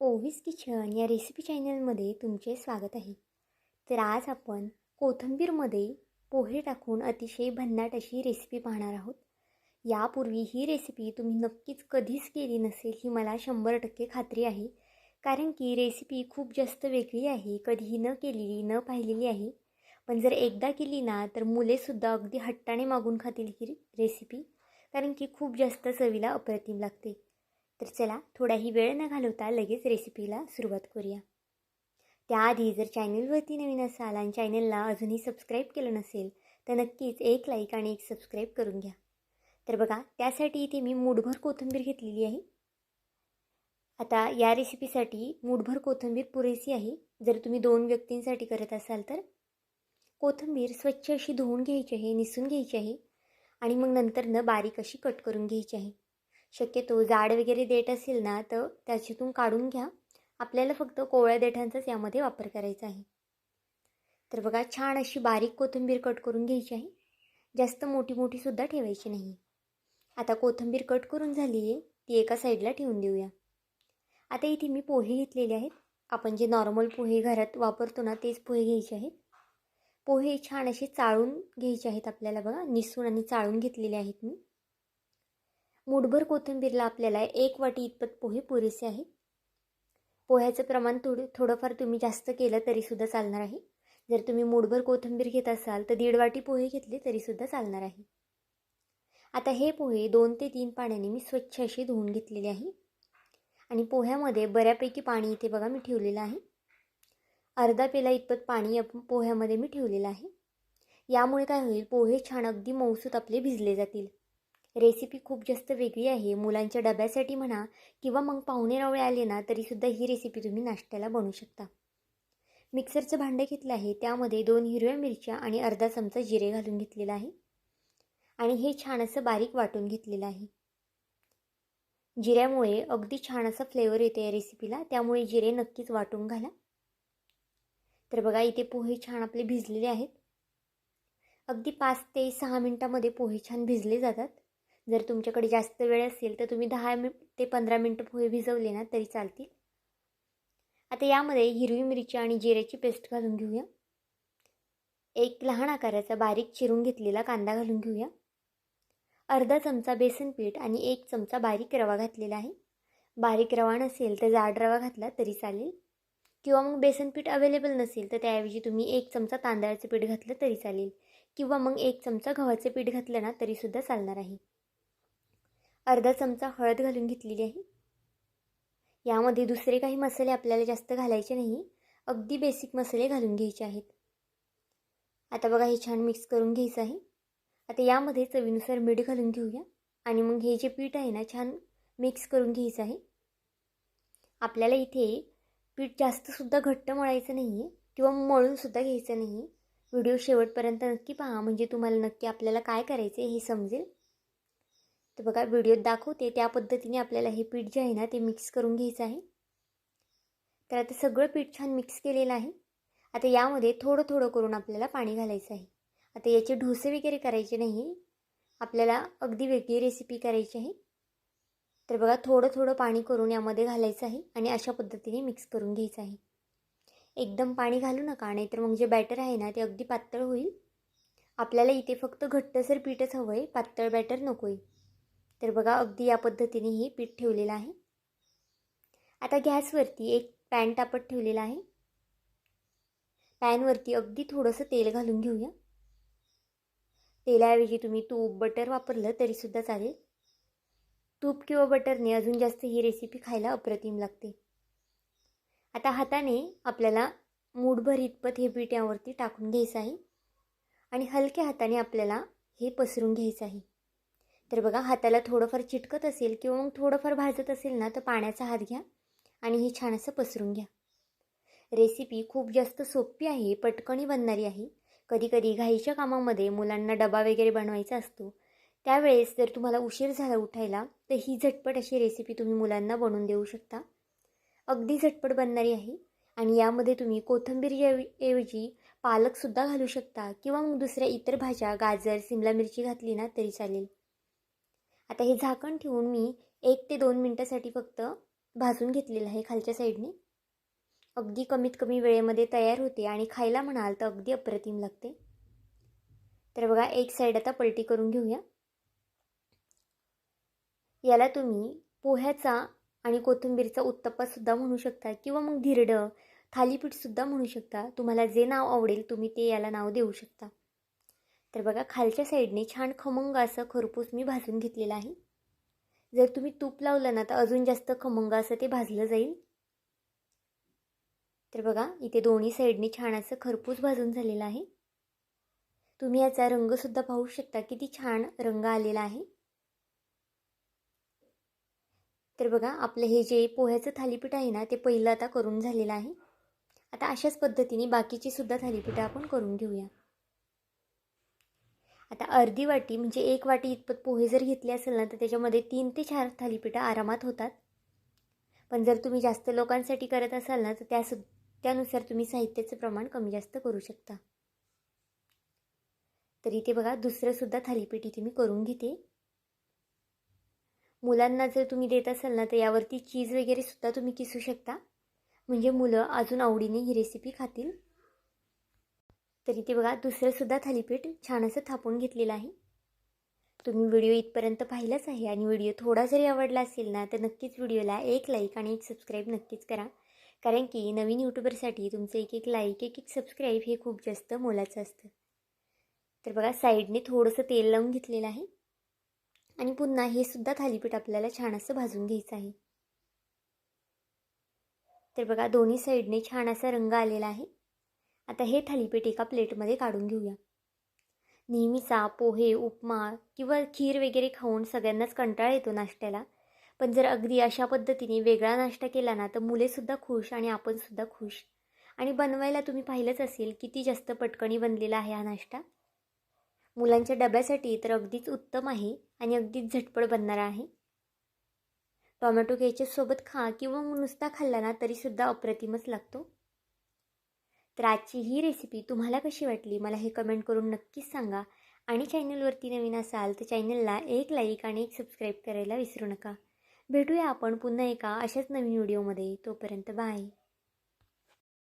ओवीस kitchen या recipe चॅनलमध्ये तुमचे स्वागत आहे. तर आज आपण कोथिंबीरमध्ये पोहे टाकून अतिशय भन्नाट अशी रेसिपी पाहणार आहोत. यापूर्वी ही रेसिपी तुम्ही नक्कीच कधीच केली नसेल ही मला शंभर टक्के खात्री आहे. कारण की रेसिपी खूप जास्त वेगळी आहे कधीही न केलेली न पाहिलेली आहे. पण जर एकदा केली ना तर मुलेसुद्धा अगदी हट्टाने मागून खातील ही रेसिपी. कारण की खूप जास्त चवीला अप्रतिम लागते. तर चला थोडाही वेळ न घालवता लगेच रेसिपीला सुरुवात करूया. त्याआधी जर चॅनलवरती नवीन असाल आणि चॅनलला अजूनही सबस्क्राईब केलं नसेल तर नक्कीच एक लाईक आणि एक सबस्क्राईब करून घ्या. तर बघा त्यासाठी इथे मी मूठभर कोथिंबीर घेतलेली आहे. आता या रेसिपीसाठी मूठभर कोथिंबीर पुरेशी आहे. जर तुम्ही दोन व्यक्तींसाठी करत असाल तर कोथिंबीर स्वच्छ अशी धुवून घ्यायची आहे निसून घ्यायची आहे आणि मग नंतर न बारीक अशी कट करून घ्यायची आहे. शक्यतो जाड वगैरे देठ असेल ना तर त्याच्यातून काढून घ्या. आपल्याला फक्त कोवळ्या देठांचाच यामध्ये वापर करायचा आहे. तर बघा छान अशी बारीक कोथिंबीर कट करून घ्यायची आहे. जास्त मोठी मोठीसुद्धा ठेवायची नाही. आता कोथिंबीर कट करून झाली आहे ती एका साईडला ठेवून देऊया. आता इथे मी पोहे घेतलेले आहेत. आपण जे नॉर्मल पोहे घरात वापरतो ना तेच पोहे घ्यायचे आहेत. पोहे छान असे चाळून घ्यायचे आहेत आपल्याला बघा निसून आणि चाळून घेतलेले आहेत मी. मुठभर कोथिंबीरला आपल्याला एक वाटी इतपत पोहे पुरेसे आहेत पोह्याचं प्रमाण थोडं थोडंफार तुम्ही जास्त केलं तरीसुद्धा चालणार आहे. जर तुम्ही मुठभर कोथिंबीर घेत असाल तर दीड वाटी पोहे घेतले तरीसुद्धा चालणार आहे. आता हे पोहे दोन ते तीन पाण्याने मी स्वच्छ असे धुवून घेतलेले आहे. आणि पोह्यामध्ये बऱ्यापैकी पाणी इथे बघा मी ठेवलेलं आहे. अर्धा पेला इतपत पाणी पोह्यामध्ये मी ठेवलेलं आहे. यामुळे काय होईल पोहे छान अगदी मौसूत आपले भिजले जातील. रेसिपी खूप जास्त वेगळी आहे. मुलांच्या डब्यासाठी म्हणा किंवा मग पाहुणे रावळे आले ना तरीसुद्धा ही रेसिपी तुम्ही नाश्त्याला बनवू शकता. मिक्सरचं भांडं घेतलं आहे. त्यामध्ये दोन हिरव्या मिरच्या आणि अर्धा चमचा जिरे घालून घेतलेला आहे. आणि हे छान असं बारीक वाटून घेतलेलं आहे. जिऱ्यामुळे अगदी छान असा फ्लेवर येतो या रेसिपीला त्यामुळे जिरे नक्कीच वाटून घाला. तर बघा इथे पोहे छान आपले भिजलेले आहेत. अगदी पाच ते सहा मिनटामध्ये पोहे छान भिजले जातात. जर तुमच्याकडे जास्त वेळ असेल तर तुम्ही दहा मिन ते पंधरा मिनटं पोहे भिजवले ना तरी चालतील. आता यामध्ये हिरवी मिरची आणि जिऱ्याची पेस्ट घालून घेऊया. एक लहान आकाराचा बारीक चिरून घेतलेला कांदा घालून घेऊया. अर्धा चमचा बेसन पीठ आणि एक चमचा बारीक रवा घातलेला आहे. बारीक रवा नसेल तर जाड रवा घातला तरी चालेल. किंवा मग बेसन पीठ अवेलेबल नसेल तर त्याऐवजी तुम्ही एक चमचा तांदळाचं पीठ घातलं तरी चालेल. किंवा मग एक चमचा गव्हाचं पीठ घातलं ना तरीसुद्धा चालणार आहे. अर्धा चमचा हळद घालून घेतलेली आहे. यामध्ये दुसरे काही मसाले आपल्याला जास्त घालायचे नाही. अगदी बेसिक मसाले घालून घ्यायचे आहेत. आता बघा हे छान मिक्स करून घ्यायचं आहे. आता यामध्ये चवीनुसार मीठ घालून घेऊया. आणि मग हे जे पीठ आहे ना छान मिक्स करून घ्यायचं आहे. आपल्याला इथे पीठ जास्तसुद्धा घट्ट मळायचं नाही आहे किंवा मळूनसुद्धा घ्यायचं नाही व्हिडिओ शेवटपर्यंत नक्की पहा. म्हणजे तुम्हाला नक्की आपल्याला काय करायचं आहे हे समजेल. तर बघा व्हिडिओत दाखवते. त्या पद्धतीने आपल्याला हे पीठ जे आहे ना ते मिक्स करून घ्यायचं आहे. तर आता सगळं पीठ छान मिक्स केलेलं आहे. आता यामध्ये थोडं थोडं करून आपल्याला पाणी घालायचं आहे. आता याचे ढोसे वगैरे करायचे नाही आपल्याला अगदी वेगळी रेसिपी करायची आहे. तर बघा थोडं थोडं पाणी करून यामध्ये घालायचं आहे आणि अशा पद्धतीने मिक्स करून घ्यायचं आहे. एकदम पाणी घालू नका नाहीतर मग जे बॅटर आहे ना ते अगदी पातळ होईल. आपल्याला इथे फक्त घट्टसर पीठच हवं आहे पातळ बॅटर नको आहे तर बघा अगदी या पद्धतीने हे पीठ ठेवलेलं आहे. आता गॅसवरती एक पॅन तापत ठेवलेला आहे. पॅनवरती अगदी थोडंसं तेल घालून घेऊया. तेलाऐवजी तुम्ही तूप बटर वापरलं तरीसुद्धा चालेल. तूप किंवा बटरने अजून जास्त ही रेसिपी खायला अप्रतिम लागते. आता हाताने आपल्याला मूठभर इतपत हे पीठ यावरती टाकून घ्यायचं आहे. आणि हलक्या हाताने आपल्याला हे पसरून घ्यायचं आहे. तर बघा हाताला थोडंफार चिटकत असेल किंवा मग थोडंफार भाजत असेल ना तर पाण्याचा हात घ्या आणि हे छान असं पसरून घ्या. रेसिपी खूप जास्त सोपी आहे पटकणी बनणारी आहे. कधीकधी घाईच्या कामामध्ये मुलांना डबा वगैरे बनवायचा असतो. त्यावेळेस जर तुम्हाला उशीर झाला उठायला तर ही झटपट अशी रेसिपी तुम्ही मुलांना बनवून देऊ शकता. अगदी झटपट बनणारी आहे आणि यामध्ये तुम्ही कोथंबीर ऐवजी पालकसुद्धा घालू शकता किंवा मग दुसऱ्या इतर भाज्या गाजर सिमला मिरची घातली ना तरी चालेल. आता हे झाकण ठेवून मी एक ते दोन मिनटासाठी फक्त भाजून घेतलेलं आहे खालच्या साईडने. अगदी कमीत कमी वेळेमध्ये तयार होते आणि खायला म्हणाल तर अगदी अप्रतिम लागते. तर बघा एक साईड आता पलटी करून घेऊया. याला तुम्ही पोह्याचा आणि कोथिंबीरचा उत्तप्पासुद्धा म्हणू शकता किंवा मग धिरडं थालीपीठसुद्धा म्हणू शकता. तुम्हाला जे नाव आवडेल तुम्ही ते याला नाव देऊ शकता. तर बघा खालच्या साईडने छान खमंग असं खरपूस मी भाजून घेतलेलं आहे. जर तुम्ही तूप लावलं ना तर अजून जास्त खमंग असं ते भाजलं जाईल. तर बघा इथे दोन्ही साईडने छान असं खरपूस भाजून झालेलं आहे. तुम्ही याचा रंगसुद्धा पाहू शकता किती छान रंग आलेला आहे. तर बघा आपलं हे जे पोह्याचं थालीपीठ आहे ना ते पहिलं आता करून झालेलं आहे. आता अशाच पद्धतीने बाकीची सुद्धा थालीपीठं आपण करून घेऊया. आता अर्धी वाटी म्हणजे एक वाटी इतपत पोहे जर घेतले असेल ना तर त्याच्यामध्ये तीन ते चार थालीपीठं आरामात होतात. पण जर तुम्ही जास्त लोकांसाठी करत असाल ना तर त्या त्यानुसार तुम्ही साहित्याचं प्रमाण कमी जास्त करू शकता. तर इथे बघा दुसरंसुद्धा थालीपीठ इथे मी करून घेते. मुलांना जर तुम्ही देत असाल ना तर यावरती चीज वगैरे सुद्धा तुम्ही किसू शकता. म्हणजे मुलं अजून आवडीने ही रेसिपी खातील. तर इथे बघा दुसरंसुद्धा थालीपीठ छान असं थापून घेतलेलं आहे. तुम्ही व्हिडिओ इथपर्यंत पाहिलाच आहे आणि व्हिडिओ थोडा जरी आवडला असेल ना तर नक्कीच व्हिडिओला एक लाईक आणि एक सबस्क्राईब नक्कीच करा. कारण की नवीन यूट्यूबरसाठी तुमचं एक एक लाईक एक एक सबस्क्राईब हे खूप जास्त मोलाचं असतं. तर बघा साईडने थोडंसं तेल लावून घेतलेलं आहे. आणि पुन्हा हे सुद्धा थालीपीठ आपल्याला छान असं भाजून घ्यायचं आहे. तर बघा दोन्ही साईडने छान असा रंग आलेला आहे. आता हे थालीपीठ एका प्लेटमध्ये काढून घेऊया. नेहमीचा पोहे उपमा किंवा खीर वगैरे खाऊन सगळ्यांनाच कंटाळा येतो नाश्त्याला. पण जर अगदी अशा पद्धतीने वेगळा नाश्ता केला ना तर मुलेसुद्धा खुश आणि आपणसुद्धा खुश. आणि बनवायला तुम्ही पाहिलंच असेल किती जास्त पटकणी बनलेला आहे हा नाश्ता. मुलांच्या डब्यासाठी तर अगदीच उत्तम आहे आणि अगदीच झटपट बनणारा आहे. टॉमॅटो सोबत खा किंवा नुसता खाल्ला ना तरीसुद्धा अप्रतिमच लागतो. तर आजची ही रेसिपी तुम्हाला कशी वाटली? मला हे कमेंट करून नक्कीच सांगा. आणि चॅनलवरती नवीन असाल तर चॅनलला एक लाईक आणि एक सबस्क्राईब करायला विसरू नका. भेटूया आपण पुन्हा एका अशाच नवीन व्हिडिओमध्ये तोपर्यंत बाय